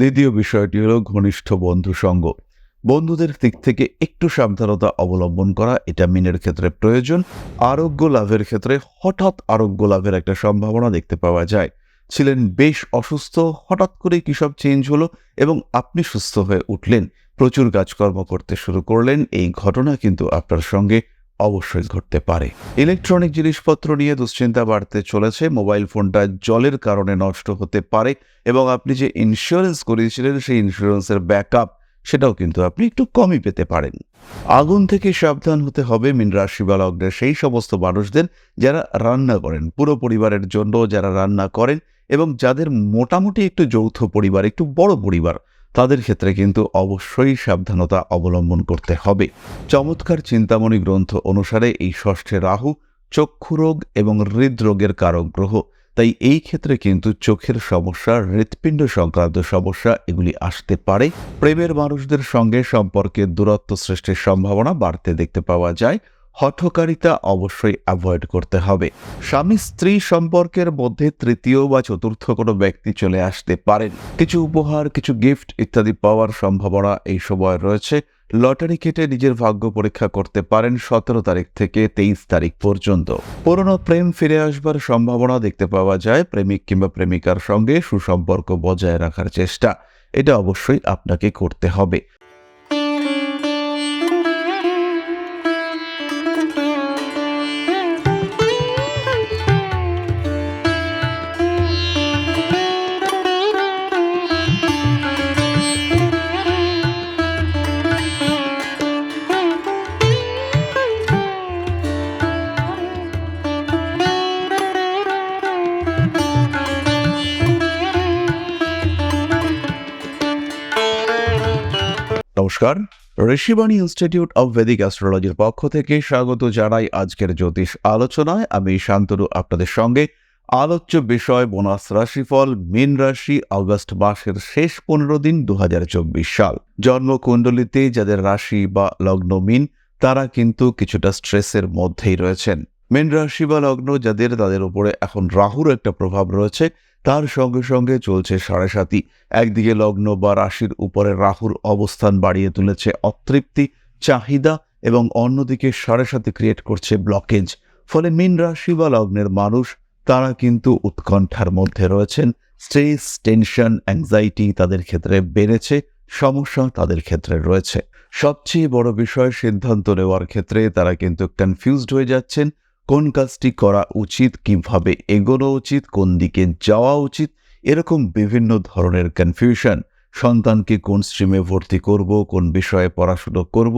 দ্বিতীয় বিষয়টি হলো ঘনিষ্ঠ বন্ধু সঙ্গ। বন্ধুদের দিক থেকে একটু সাবধানতা অবলম্বন করা, এটা মিনের ক্ষেত্রে প্রয়োজন। আরোগ্য লাভের ক্ষেত্রে হঠাৎ আরোগ্য লাভের একটা সম্ভাবনা দেখতে পাওয়া যায়। ছিলেন বেশ অসুস্থ, হঠাৎ করে কি সব চেঞ্জ হলো এবং আপনি সুস্থ হয়ে উঠলেন। প্রচুর কাজকর্ম করতে শুরু করলেন, এই ঘটনা কিন্তু আপনার সঙ্গে অবশ্যই ঘটতে পারে। ইলেকট্রনিক জিনিসপত্র নিয়ে দুশ্চিন্তা বাড়তে চলেছে। মোবাইল ফোনটা জলের কারণে নষ্ট হতে পারে এবং আপনি যে ইন্স্যুরেন্স করিয়েছিলেন সেই ইন্স্যুরেন্সের ব্যাকআপ সেটাও কিন্তু আপনি একটু কমই পেতে পারেন। আগুন থেকে সাবধান হতে হবে মিন রাশি বা লগ্নের সেই সমস্ত মানুষদের যারা রান্না করেন, পুরো পরিবারের জন্য যারা রান্না করেন এবং যাদের মোটামুটি একটু যৌথ পরিবার, একটু বড় পরিবার তাদের ক্ষেত্রে কিন্তু অবশ্যই সাবধানতা অবলম্বন করতে হবে। চমৎকার চিন্তামণি গ্রন্থ অনুসারে এই ষষ্ঠে রাহু চক্ষুরোগ এবং হৃদরোগের কারক গ্রহ। তাই এই ক্ষেত্রে কিন্তু চোখের সমস্যা, হৃৎপিণ্ড সংক্রান্ত সমস্যা এগুলি আসতে পারে। প্রেমের মানুষদের সঙ্গে সম্পর্কে দূরত্ব সৃষ্টির সম্ভাবনা বাড়তে দেখতে পাওয়া যায়। হঠকারিতা অবশ্যই অ্যাভয়েড করতে হবে। স্বামী স্ত্রী সম্পর্কের মধ্যে তৃতীয় বা চতুর্থ কোনো ব্যক্তি চলে আসতে পারেন। কিছু উপহার, কিছু গিফট ইত্যাদি পাওয়ার সম্ভাবনা এই সময় রয়েছে। লটারি কেটে নিজের ভাগ্য পরীক্ষা করতে পারেন সতেরো তারিখ থেকে তেইশ তারিখ পর্যন্ত। পুরনো প্রেম ফিরে আসবার সম্ভাবনা দেখতে পাওয়া যায় প্রেমিক কিংবা প্রেমিকার সঙ্গে সুসম্পর্ক বজায় রাখার চেষ্টা। এটা অবশ্যই আপনাকে করতে হবে। নমস্কার। ঋষিবাণী ইনস্টিটিউট অব ভেদিক অ্যাস্ট্রোলজির পক্ষ থেকে স্বাগত জানাই আজকের জ্যোতিষ আলোচনায়। আমি শান্তনু, আপনাদের সঙ্গে। আলোচ্য বিষয়, বোনাস রাশিফল, মীন রাশি, আগস্ট মাসের শেষ পনেরো দিন দু হাজার চব্বিশ সাল। জন্মকুণ্ডলিতে যাদের রাশি বা লগ্ন মিন, তারা কিন্তু কিছুটা স্ট্রেসের মধ্যেই রয়েছেন। মীন রাশি বা লগ্ন যাদের তাদের উপরে এখন রাহুর একটা প্রভাব রয়েছে, তার সঙ্গে সঙ্গে চলছে সাড়ে সাতি একদিকে লগ্ন বা রাশির উপরে রাহুর অবস্থান বাড়িয়ে তুলেছে অতৃপ্তি, চাহিদা এবং অন্যদিকে সাড়ে সাথে ক্রিয়েট করছে ব্লকেজ ফলে মীন রাশি বা লগ্নের মানুষ, তারা কিন্তু উৎকণ্ঠার মধ্যে রয়েছেন। স্ট্রেস টেনশন অ্যাংজাইটি তাদের ক্ষেত্রে বেড়েছে, সমস্যা তাদের ক্ষেত্রে রয়েছে। সবচেয়ে বড় বিষয় সিদ্ধান্ত নেওয়ার ক্ষেত্রে তারা কিন্তু কনফিউজড হয়ে যাচ্ছেন। কোন কাজটি করা উচিত, কীভাবে এগোনো উচিত, কোন দিকে যাওয়া উচিত, এরকম বিভিন্ন ধরনের কনফিউশন সন্তানকে কোন স্ট্রিমে ভর্তি করব, কোন বিষয়ে পড়াশুনো করব,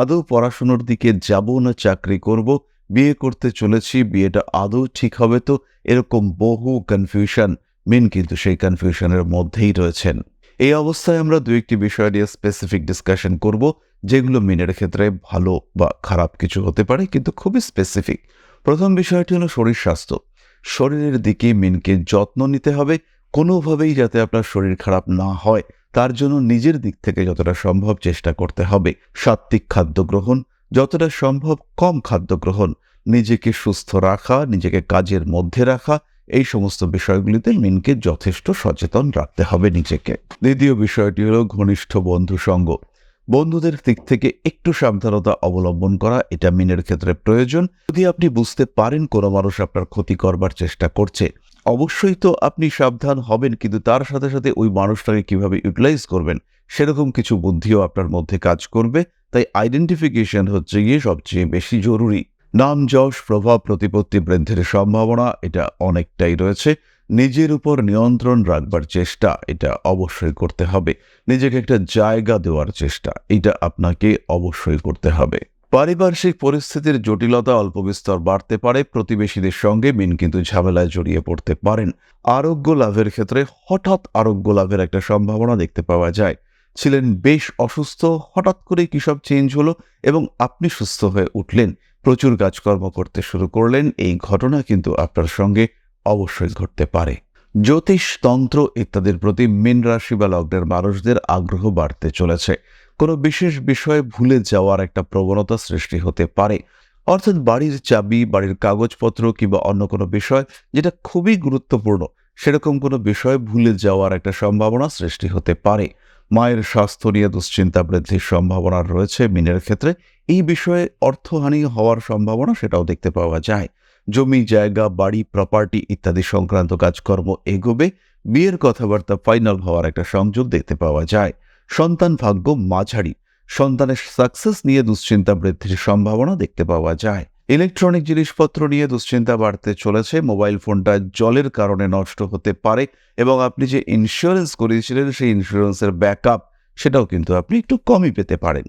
আদৌ পড়াশুনোর দিকে যাব না, চাকরি করব, বিয়ে করতে চলেছি, বিয়েটা আদৌ ঠিক হবে তো, এরকম বহু কনফিউশন মিন কিন্তু সেই কনফিউশনের মধ্যেই রয়েছেন। এই অবস্থায় আমরা দু একটি বিষয় নিয়ে স্পেসিফিক ডিসকাশন করব, যেগুলো মিনের ক্ষেত্রে ভালো বা খারাপ কিছু হতে পারে, কিন্তু খুবই স্পেসিফিক প্রথম বিষয়টি হলো শরীর স্বাস্থ্য। শরীরের দিকে মিনকে যত্ন নিতে হবে, কোনোভাবেই যাতে আপনার শরীর খারাপ না হয়। তার জন্য নিজের দিক থেকে যতটা সম্ভব চেষ্টা করতে হবে। সাত্ত্বিক খাদ্য গ্রহণ, যতটা সম্ভব কম খাদ্য গ্রহণ। নিজেকে সুস্থ রাখা, নিজেকে কাজের মধ্যে রাখা, এই সমস্ত বিষয়গুলিতে মিনকে যথেষ্ট সচেতন রাখতে হবে নিজেকে। দ্বিতীয় বিষয়টি হলো ঘনিষ্ঠ বন্ধু সঙ্গ বন্ধুদের দিক থেকে একটু সাবধানতা অবলম্বন করা, এটা মিনের ক্ষেত্রে প্রয়োজন। যদি আপনি বুঝতে পারেন কোনো মানুষ আপনার ক্ষতি করবার চেষ্টা করছে, অবশ্যই তো আপনি সাবধান হবেন, কিন্তু তার সাথে সাথে ওই মানুষটাকে কীভাবে ইউটিলাইজ করবেন, সেরকম কিছু বুদ্ধিও আপনার মধ্যে কাজ করবে। তাই আইডেন্টিফিকেশন হচ্ছে গিয়ে সবচেয়ে বেশি জরুরি। নাম, যশ, প্রভাব, প্রতিপত্তি, বৃদ্ধির সম্ভাবনা, এটা অনেকটাই রয়েছে। নিজের উপর নিয়ন্ত্রণ রাখবার চেষ্টা, এটা অবশ্যই করতে হবে। নিজেকে একটা জায়গা দেওয়ার চেষ্টা, এটা আপনাকে অবশ্যই করতে হবে। পারিপার্শ্বিক পরিস্থিতির জটিলতা অল্প বিস্তর বাড়তে পারে, প্রতিবেশীদের সঙ্গে মিন কিন্তু ঝামেলায় জড়িয়ে পড়তে পারেন। আরোগ্য লাভের ক্ষেত্রে হঠাৎ আরোগ্য লাভের একটা সম্ভাবনা দেখতে পাওয়া যায়। ছিলেন বেশ অসুস্থ, হঠাৎ করে কি সব চেঞ্জ হলো এবং আপনি সুস্থ হয়ে উঠলেন। প্রচুর কাজকর্ম করতে শুরু করলেন, এই ঘটনা কিন্তু আপনার সঙ্গে অবশ্যই ঘটতে পারে। জ্যোতিষ তন্ত্র ইত্যাদির প্রতি মীন রাশি বা লগ্নের মানুষদের আগ্রহ বাড়তে চলেছে। কোনো বিশেষ বিষয়ে ভুলে যাওয়ার একটা প্রবণতা সৃষ্টি হতে পারে। অর্থাৎ বাড়ির চাবি, বাড়ির কাগজপত্র কিংবা অন্য কোনো বিষয় যেটা খুবই গুরুত্বপূর্ণ, সেরকম কোনো বিষয় ভুলে যাওয়ার একটা সম্ভাবনা সৃষ্টি হতে পারে। মায়ের স্বাস্থ্য নিয়ে দুশ্চিন্তা বৃদ্ধির সম্ভাবনা রয়েছে মিনের ক্ষেত্রে। এই বিষয়ে অর্থহানি হওয়ার সম্ভাবনা সেটাও দেখতে পাওয়া যায়। জমি, জায়গা, বাড়ি প্রপার্টি ইত্যাদি সংক্রান্ত কাজকর্ম এগোবে। বিয়ের কথাবার্তা ফাইনাল হওয়ার একটা সংযোগ দেখতে পাওয়া যায়। সন্তান ভাগ্য মাঝারি। সন্তানের সাকসেস নিয়ে দুশ্চিন্তা বৃদ্ধির সম্ভাবনা দেখতে পাওয়া যায়। ইলেকট্রনিক জিনিসপত্র নিয়ে দুশ্চিন্তা বাড়তে চলেছে। মোবাইল ফোনটা জলের কারণে নষ্ট হতে পারে এবং আপনি যে ইন্স্যুরেন্স করিয়েছিলেন সেই ইন্স্যুরেন্সের ব্যাকআপ সেটাও কিন্তু আপনি একটু কমই পেতে পারেন।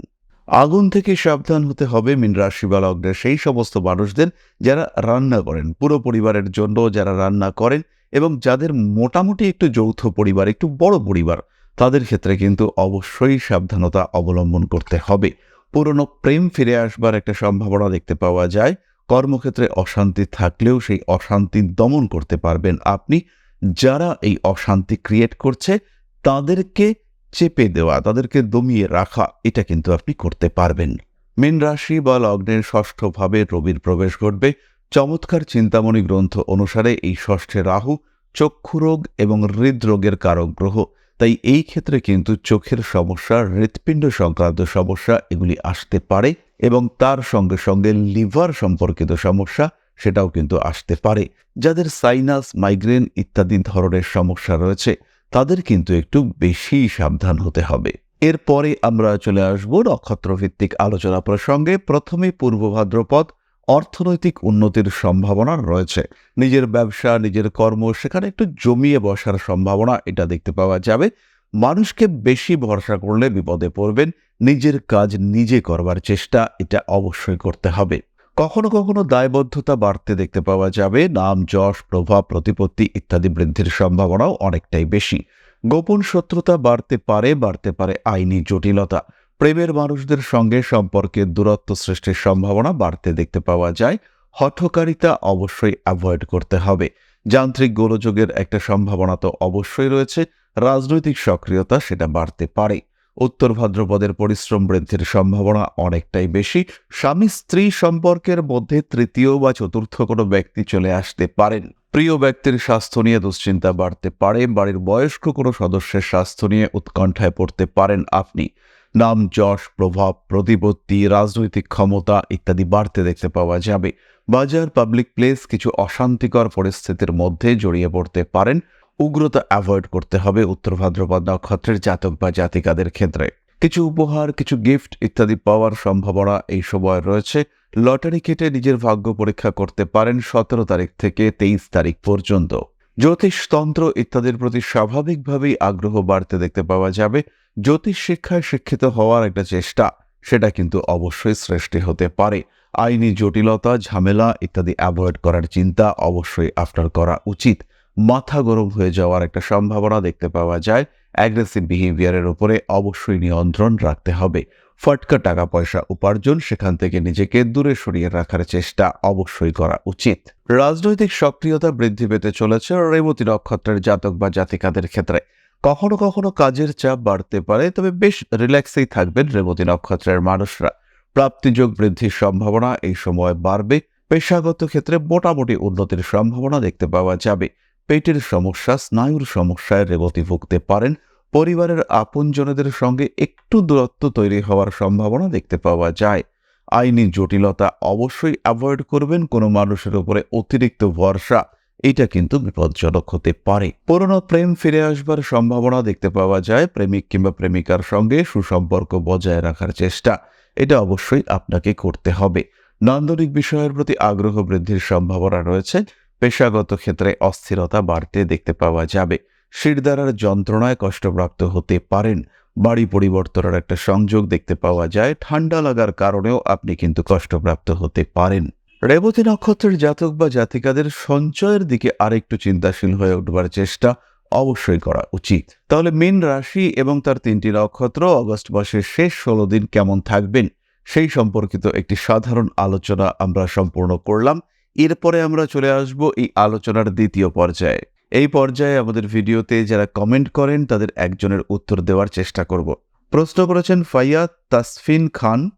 আগুন থেকে সাবধান হতে হবে মিন রাশি বা লগ্নের সেই সমস্ত মানুষদের যারা রান্না করেন, পুরো পরিবারের জন্য যারা রান্না করেন এবং যাদের মোটামুটি একটু যৌথ পরিবার, একটু বড় পরিবার, তাদের ক্ষেত্রে কিন্তু অবশ্যই সাবধানতা অবলম্বন করতে হবে। পুরনো প্রেম ফিরে আসবার একটা সম্ভাবনা দেখতে পাওয়া যায়। কর্মক্ষেত্রে অশান্তি থাকলেও সেই অশান্তি দমন করতে পারবেন। আপনি যারা এই অশান্তি ক্রিয়েট করছে, তাদেরকে চেপে দেওয়া, তাদেরকে দমিয়ে রাখা, এটা কিন্তু আপনি করতে পারবেন। মীন রাশি বা লগ্নের ষষ্ঠভাবে রবির প্রবেশ ঘটবে। চমৎকার চিন্তামণি গ্রন্থ অনুসারে এই ষষ্ঠে রাহু চক্ষুরোগ এবং হৃদরোগের কারক গ্রহ। তাই এই ক্ষেত্রে কিন্তু চোখের সমস্যা, হৃৎপিণ্ড সংক্রান্ত সমস্যা এগুলি আসতে পারে এবং তার সঙ্গে সঙ্গে লিভার সম্পর্কিত সমস্যা সেটাও কিন্তু আসতে পারে। যাদের সাইনাস, মাইগ্রেন ইত্যাদি ধরনের সমস্যা রয়েছে তাদের কিন্তু একটু বেশি সাবধান হতে হবে। এরপরে আমরা চলে আসব নক্ষত্রভিত্তিক আলোচনা প্রসঙ্গে। প্রথমে পূর্ব ভাদ্রপদ, অর্থনৈতিক উন্নতির সম্ভাবনা রয়েছে। নিজের ব্যবসা, নিজের কর্ম, সেখানে একটু জমিয়ে বসার সম্ভাবনা এটা দেখতে পাওয়া যাবে। মানুষকে বেশি ভরসা করলে বিপদে পড়বেন। নিজের কাজ নিজে করবার চেষ্টা এটা অবশ্যই করতে হবে। কখনো কখনো দায়বদ্ধতা বাড়তে দেখতে পাওয়া যাবে। নাম, যশ, প্রভাব, প্রতিপত্তি ইত্যাদি বৃদ্ধির সম্ভাবনাও অনেকটাই বেশি। গোপন শত্রুতা বাড়তে পারে বাড়তে পারে আইনি জটিলতা। প্রেমের মানুষদের সঙ্গে সম্পর্কের দূরত্ব সৃষ্টির সম্ভাবনা বাড়তে দেখতে পাওয়া যায়। হঠকারিতা অবশ্যই অ্যাভয়েড করতে হবে। যান্ত্রিক গোলযোগের একটা সম্ভাবনা তো অবশ্যই রয়েছে। রাজনৈতিক সক্রিয়তা সেটা বাড়তে পারে। উত্তর ভাদ্রপদের পরিশ্রম বৃদ্ধির সম্ভাবনা অনেকটাই বেশি। স্বামী স্ত্রী সম্পর্কের মধ্যে তৃতীয় বা চতুর্থ কোনো ব্যক্তি চলে আসতে পারেন। প্রিয় ব্যক্তির স্বাস্থ্য নিয়ে দুশ্চিন্তা বাড়তে পারে, বাড়ির বয়স্ক কোনো সদস্যের স্বাস্থ্য নিয়ে উৎকণ্ঠায় পড়তে পারেন আপনি। নাম, যশ, প্রভাব, প্রতিপত্তি, রাজনৈতিক ক্ষমতা ইত্যাদি বাড়তে দেখতে পাওয়া যাবে। বাজার, পাবলিক প্লেস কিছু অশান্তিকর পরিস্থিতির মধ্যে জড়িয়ে পড়তে পারেন। উগ্রতা অ্যাভয়েড করতে হবে উত্তর ভাদ্রপদ নক্ষত্রের জাতক বা জাতিকাদের ক্ষেত্রে। কিছু উপহার, কিছু গিফট ইত্যাদি পাওয়ার সম্ভাবনা এই সময় রয়েছে। লটারি কেটে নিজের ভাগ্য পরীক্ষা করতে পারেন সতেরো তারিখ থেকে তেইশ তারিখ পর্যন্ত। জ্যোতিষতন্ত্র ইত্যাদির প্রতি স্বাভাবিকভাবেই আগ্রহ বাড়তে দেখতে পাওয়া যাবে। জ্যোতিষ শিক্ষায় শিক্ষিত হওয়ার একটা চেষ্টা, সেটা কিন্তু অবশ্যই সৃষ্টি হতে পারে। আইনি জটিলতা, ঝামেলা ইত্যাদি অ্যাভয়েড করার চিন্তা অবশ্যই আফটার করা উচিত। মাথা গরম হয়ে যাওয়ার একটা সম্ভাবনা দেখতে পাওয়া যায়। অ্যাগ্রেসিভ বিহেভিয়ারের উপরে অবশ্যই নিয়ন্ত্রণ রাখতে হবে। ফটকা টাকা পয়সা উপার্জন সেখান থেকে নিজেকে দূরে সরিয়ে রাখার চেষ্টা অবশ্যই করা উচিত। রাজনৈতিক সক্রিয়তা বৃদ্ধি পেতে চলেছে রেবতী নক্ষত্রের জাতক বা জাতিকাদের ক্ষেত্রে। কখনো কখনো কাজের চাপ বাড়তে পারে, তবে বেশ রিল্যাক্সেই থাকবেন রেবতী নক্ষত্রের মানুষরা। প্রাপ্তিযোগ বৃদ্ধির সম্ভাবনা এই সময় বাড়বে। পেশাগত ক্ষেত্রে মোটামুটি উন্নতির সম্ভাবনা দেখতে পাওয়া যাবে। পেটের সমস্যা, স্নায়ুর সমস্যায় রেবতী ভুগতে পারেন। পরিবারের আপনজনদের সঙ্গে একটু দূরত্ব তৈরি হওয়ার সম্ভাবনা দেখতে পাওয়া যায়। আইনি জটিলতা অবশ্যই অ্যাভয়েড করবেন কোনো মানুষের উপরে অতিরিক্ত ভরসা। এটা কিন্তু বিপজ্জনক হতে পারে। পুরনো প্রেম ফিরে আসবার সম্ভাবনা দেখতে পাওয়া যায়। প্রেমিক কিংবা প্রেমিকার সঙ্গে সুসম্পর্ক বজায় রাখার চেষ্টা। এটা অবশ্যই আপনাকে করতে হবে। নান্দনিক বিষয়ের প্রতি আগ্রহ বৃদ্ধির সম্ভাবনা রয়েছে। পেশাগত ক্ষেত্রে অস্থিরতা বাড়তে দেখতে পাওয়া যাবে। শিরদারার যন্ত্রণায় কষ্টপ্রাপ্ত হতে পারেন। বাড়ি পরিবর্তনের একটা সংযোগ দেখতে পাওয়া যায়। ঠান্ডা লাগার কারণেও আপনি কিন্তু কষ্টপ্রাপ্ত হতে পারেন। রেবতী নক্ষত্রের জাতক বা জাতিকাদের সঞ্চয়ের দিকে আরেকটু চিন্তাশীল হয়ে উঠবার চেষ্টা অবশ্যই করা উচিত। তাহলে মীন রাশি এবং তার তিনটি নক্ষত্র অগস্ট মাসের শেষ ষোলো দিন কেমন থাকবেন? সেই সম্পর্কিত একটি সাধারণ আলোচনা আমরা সম্পূর্ণ করলাম। এরপরে আমরা চলে আসব এই আলোচনার দ্বিতীয় পর্যায়ে। এই পর্যায়ে আমাদের ভিডিওতে যারা কমেন্ট করেন, তাদের একজনের উত্তর দেওয়ার চেষ্টা করব। প্রশ্ন করেছেন, ফাইয়া তাসফিন খান,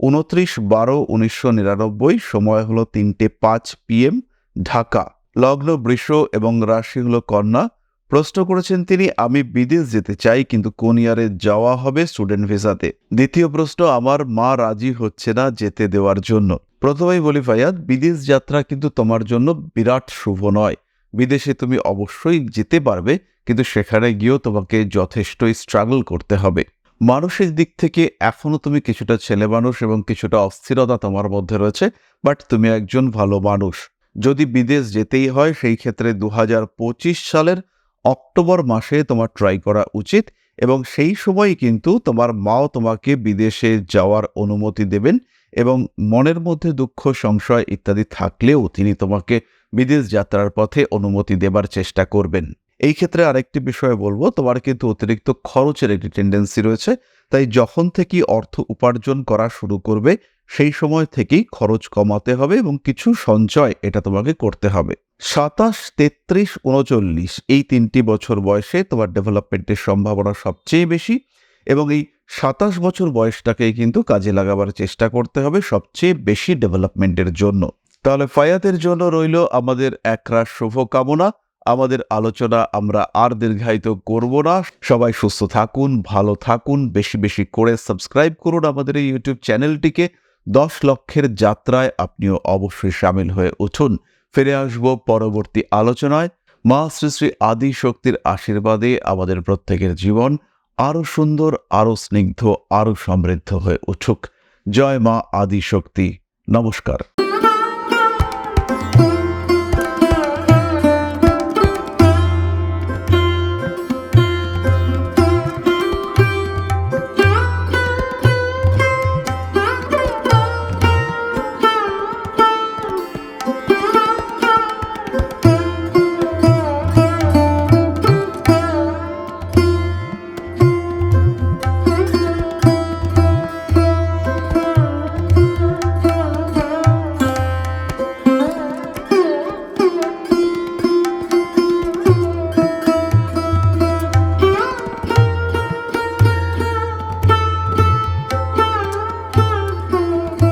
উনত্রিশ বারো উনিশশো নিরানব্বই, সময় হলো তিনটে পাঁচ পিএম ঢাকা। লগ্ন বৃষ এবং রাশি হলো কন্যা। প্রশ্ন করেছেন তিনি, আমি বিদেশ যেতে চাই, কিন্তু কোন ইয়ারে যাওয়া হবে স্টুডেন্ট ভিসাতে? দ্বিতীয় প্রশ্ন, আমার মা রাজি হচ্ছে না যেতে দেওয়ার জন্য। প্রথমেই বলি ফাইয়াদ বিদেশ যাত্রা কিন্তু তোমার জন্য বিরাট শুভ নয়। বিদেশে তুমি অবশ্যই যেতে পারবে, কিন্তু সেখানে গিয়েও তোমাকে যথেষ্টই স্ট্রাগল করতে হবে। মানসিক দিক থেকে এখনও তুমি কিছুটা ছেলে মানুষ এবং কিছুটা অস্থিরতা তোমার মধ্যে রয়েছে, বাট তুমি একজন ভালো মানুষ। যদি বিদেশ যেতেই হয়, সেই ক্ষেত্রে দু হাজার পঁচিশ সালের অক্টোবর মাসে তোমার ট্রাই করা উচিত এবং সেই সময় কিন্তু তোমার মাও তোমাকে বিদেশে যাওয়ার অনুমতি দেবেন এবং মনের মধ্যে দুঃখ, সংশয় ইত্যাদি থাকলেও তিনি তোমাকে বিদেশ যাত্রার পথে অনুমতি দেবার চেষ্টা করবেন। এই ক্ষেত্রে আরেকটি বিষয় বলব, তোমার কিন্তু অতিরিক্ত খরচের একটি টেন্ডেন্সি রয়েছে, তাই যখন থেকে অর্থ উপার্জন করা শুরু করবে সেই সময় থেকেই খরচ কমাতে হবে এবং কিছু সঞ্চয় এটা তোমাকে করতে হবে। সাতাশ, তেত্রিশ, উনচল্লিশ, এই তিনটি বছর বয়সে তোমার ডেভেলপমেন্টের সম্ভাবনা সবচেয়ে বেশি এবং এই সাতাশ বছর বয়সটাকেই কিন্তু কাজে লাগাবার চেষ্টা করতে হবে সবচেয়ে বেশি ডেভেলপমেন্টের জন্য। তাহলে ফায়াতের জন্য রইল আমাদের একরাশ শুভকামনা। আমাদের আলোচনা আমরা আর দীর্ঘায়িত করব না। সবাই সুস্থ থাকুন, ভালো থাকুন, বেশি বেশি করে সাবস্ক্রাইব করুন আমাদের এই ইউটিউব চ্যানেলটিকে। দশ লক্ষের যাত্রায় আপনিও অবশ্যই সামিল হয়ে উঠুন। ফিরে আসব পরবর্তী আলোচনায়। মা শ্রী শ্রী আদি শক্তির আশীর্বাদে আমাদের প্রত্যেকের জীবন আরও সুন্দর, আরও স্নিগ্ধ, আরও সমৃদ্ধ হয়ে উঠুক। জয় মা আদি শক্তি। নমস্কার।